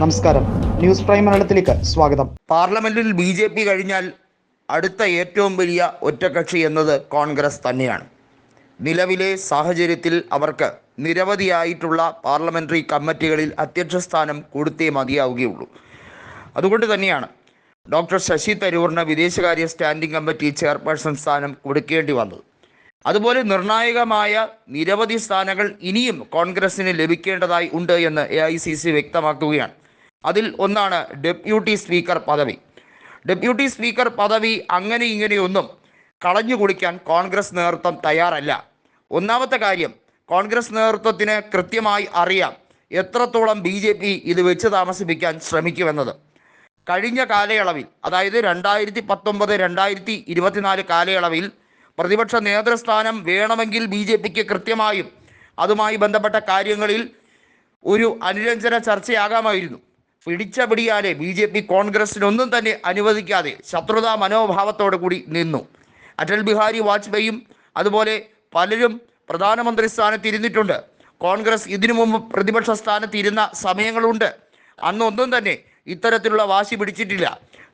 നമസ്കാരം. News prime മലയാളത്തിലേക്ക് സ്വാഗതം. പാർലമെന്റിൽ ബി ജെ പി കഴിഞ്ഞാൽ അടുത്ത ഏറ്റവും വലിയ ഒറ്റകക്ഷി എന്നത് കോൺഗ്രസ് തന്നെയാണ്. നിലവിലെ സാഹചര്യത്തിൽ അവർക്ക് നിരവധിയായിട്ടുള്ള പാർലമെന്ററി കമ്മിറ്റികളിൽ അധ്യക്ഷ സ്ഥാനം കൊടുത്തേ മതിയാവുകയുള്ളൂ. അതുകൊണ്ട് തന്നെയാണ് ഡോക്ടർ ശശി തരൂറിന് വിദേശകാര്യ സ്റ്റാൻഡിംഗ് കമ്മിറ്റി ചെയർപേഴ്സൺ സ്ഥാനം കൊടുക്കേണ്ടി വന്നത്. അതുപോലെ നിർണായകമായ നിരവധി സ്ഥാനങ്ങൾ ഇനിയും കോൺഗ്രസിന് ലഭിക്കേണ്ടതായി ഉണ്ട് എന്ന് എ വ്യക്തമാക്കുകയാണ്. അതിൽ ഒന്നാണ് ഡെപ്യൂട്ടി സ്പീക്കർ പദവി. ഡെപ്യൂട്ടി സ്പീക്കർ പദവി അങ്ങനെ ഇങ്ങനെയൊന്നും കളഞ്ഞു കുടിക്കാൻ കോൺഗ്രസ് നേതൃത്വം തയ്യാറല്ല. ഒന്നാമത്തെ കാര്യം കോൺഗ്രസ് നേതൃത്വത്തിന് കൃത്യമായി അറിയാം എത്രത്തോളം ബി ജെ പി ഇത് വെച്ച് താമസിപ്പിക്കാൻ ശ്രമിക്കുമെന്നത്. കഴിഞ്ഞ കാലയളവിൽ അതായത് രണ്ടായിരത്തി പത്തൊമ്പത് രണ്ടായിരത്തി ഇരുപത്തിനാല് കാലയളവിൽ പ്രതിപക്ഷ നേതൃസ്ഥാനം വേണമെങ്കിൽ ബി ജെ പിക്ക് കൃത്യമായും അതുമായി ബന്ധപ്പെട്ട കാര്യങ്ങളിൽ ഒരു അനുരഞ്ജന ചർച്ചയാകാമായിരുന്നു. പിടിച്ച പിടിയാലെ ബി ജെ പി കോൺഗ്രസിനൊന്നും തന്നെ അനുവദിക്കാതെ ശത്രുതാ മനോഭാവത്തോടു കൂടി നിന്നു. അടൽ ബിഹാരി വാജ്പേയും അതുപോലെ പലരും പ്രധാനമന്ത്രി സ്ഥാനത്ത് ഇരുന്നിട്ടുണ്ട് കോൺഗ്രസ് ഇതിനു മുമ്പ് പ്രതിപക്ഷ സ്ഥാനത്ത് ഇരുന്ന സമയങ്ങളുണ്ട്. അന്നൊന്നും തന്നെ ഇത്തരത്തിലുള്ള വാശി പിടിച്ചിട്ടില്ല.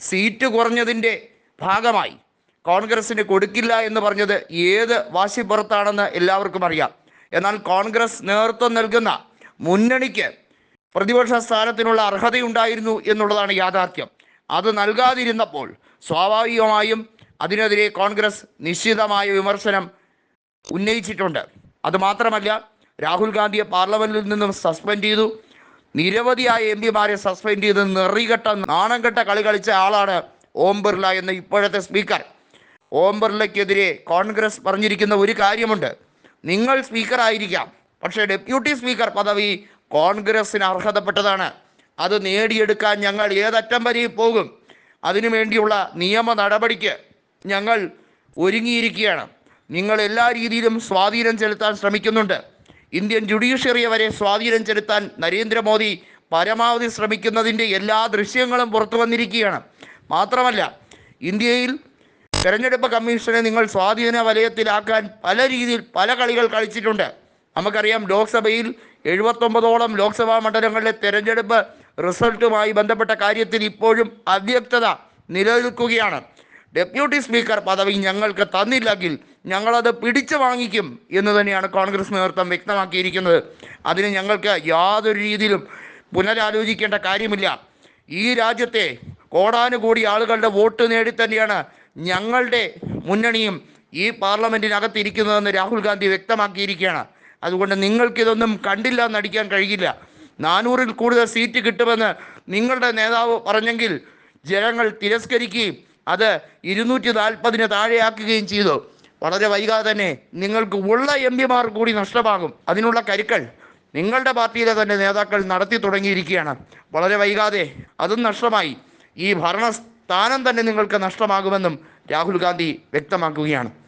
സീറ്റ് കുറഞ്ഞതിന്റെ ഭാഗമായി. കോൺഗ്രസിന് കൊടുക്കില്ല എന്ന് പറഞ്ഞത് ഏത് വാശി പുറത്താണെന്ന് എല്ലാവർക്കും അറിയാം. എന്നാൽ കോൺഗ്രസ് നേതൃത്വം നൽകുന്ന മുന്നണിക്ക് പ്രതിപക്ഷ സ്ഥാനത്തിനുള്ള അർഹതയുണ്ടായിരുന്നു എന്നുള്ളതാണ് യാഥാർത്ഥ്യം. അത് നൽകാതിരുന്നപ്പോൾ സ്വാഭാവികമായും അതിനെതിരെ കോൺഗ്രസ് നിശ്ചിതമായ വിമർശനം ഉന്നയിച്ചിട്ടുണ്ട്. അതുമാത്രമല്ല രാഹുൽ ഗാന്ധിയെ പാർലമെന്റിൽ നിന്നും സസ്പെൻഡ് ചെയ്തു. നിരവധിയായ എം പിമാരെ സസ്പെൻഡ് ചെയ്ത് നെറികെട്ട നാണംകെട്ട കളി കളിച്ച ആളാണ് ഓം ബിർള എന്ന ഇപ്പോഴത്തെ സ്പീക്കർ. ഓം ബിർളയ്ക്കെതിരെ കോൺഗ്രസ് പറഞ്ഞിരിക്കുന്ന ഒരു കാര്യമുണ്ട്. നിങ്ങൾ സ്പീക്കറായിരിക്കാം. പക്ഷേ ഡെപ്യൂട്ടി സ്പീക്കർ പദവി കോൺഗ്രസിന് അർഹതപ്പെട്ടതാണ്. അത് നേടിയെടുക്കാൻ ഞങ്ങൾ ഏതറ്റം വരെയും പോകും. അതിനു വേണ്ടിയുള്ള നിയമ നടപടിക്ക് ഞങ്ങൾ ഒരുങ്ങിയിരിക്കുകയാണ്. നിങ്ങൾ എല്ലാ രീതിയിലും സ്വാധീനം ചെലുത്താൻ ശ്രമിക്കുന്നുണ്ട്. ഇന്ത്യൻ ജുഡീഷ്യറിയെ വരെ സ്വാധീനം ചെലുത്താൻ നരേന്ദ്രമോദി പരമാവധി ശ്രമിക്കുന്നതിന്റെ എല്ലാ ദൃശ്യങ്ങളും പുറത്തു വന്നിരിക്കുകയാണ്. മാത്രമല്ല ഇന്ത്യയിൽ തെരഞ്ഞെടുപ്പ് കമ്മീഷനെ നിങ്ങൾ സ്വാധീന വലയത്തിലാക്കാൻ പല രീതിയിൽ പല കളികൾ കളിച്ചിട്ടുണ്ട്. നമുക്കറിയാം ലോക്സഭയിൽ എഴുപത്തൊമ്പതോളം ലോക്സഭാ മണ്ഡലങ്ങളിലെ തെരഞ്ഞെടുപ്പ് റിസൾട്ടുമായി ബന്ധപ്പെട്ട കാര്യത്തിൽ ഇപ്പോഴും അവ്യക്തത നിലനിൽക്കുകയാണ്. ഡെപ്യൂട്ടി സ്പീക്കർ പദവി ഞങ്ങൾക്ക് തന്നില്ലെങ്കിൽ ഞങ്ങളത് പിടിച്ചു വാങ്ങിക്കും എന്ന് തന്നെയാണ് കോൺഗ്രസ് നേതൃത്വം വ്യക്തമാക്കിയിരിക്കുന്നത്. അതിന് ഞങ്ങൾക്ക് യാതൊരു രീതിയിലും പുനരാലോചിക്കേണ്ട കാര്യമില്ല. ഈ രാജ്യത്തെ കോടാനുകൂടി ആളുകളുടെ വോട്ട് നേടി തന്നെയാണ് ഞങ്ങളുടെ മുന്നണിയും ഈ പാർലമെന്റിനകത്തിരിക്കുന്നതെന്ന് രാഹുൽ ഗാന്ധി വ്യക്തമാക്കിയിരിക്കുകയാണ്. അതുകൊണ്ട് നിങ്ങൾക്കിതൊന്നും കണ്ടില്ല നടിക്കാൻ കഴിയില്ല. നാനൂറിൽ കൂടുതൽ സീറ്റ് കിട്ടുമെന്ന് നിങ്ങളുടെ നേതാവ് പറഞ്ഞെങ്കിൽ ജനങ്ങൾ തിരസ്കരിക്കുകയും അത് ഇരുന്നൂറ്റി നാൽപ്പതിന് താഴെയാക്കുകയും ചെയ്തു. വളരെ വൈകാതെ തന്നെ നിങ്ങൾക്ക് ഉള്ള എം പിമാർ കൂടി നഷ്ടമാകും. അതിനുള്ള കരുക്കൾ നിങ്ങളുടെ പാർട്ടിയിലെ തന്നെ നേതാക്കൾ നടത്തി തുടങ്ങിയിരിക്കുകയാണ്. വളരെ വൈകാതെ അതും നഷ്ടമായി. ഈ ഭരണസ്ഥാനം തന്നെ നിങ്ങൾക്ക് നഷ്ടമാകുമെന്നും രാഹുൽ ഗാന്ധി വ്യക്തമാക്കുകയാണ്.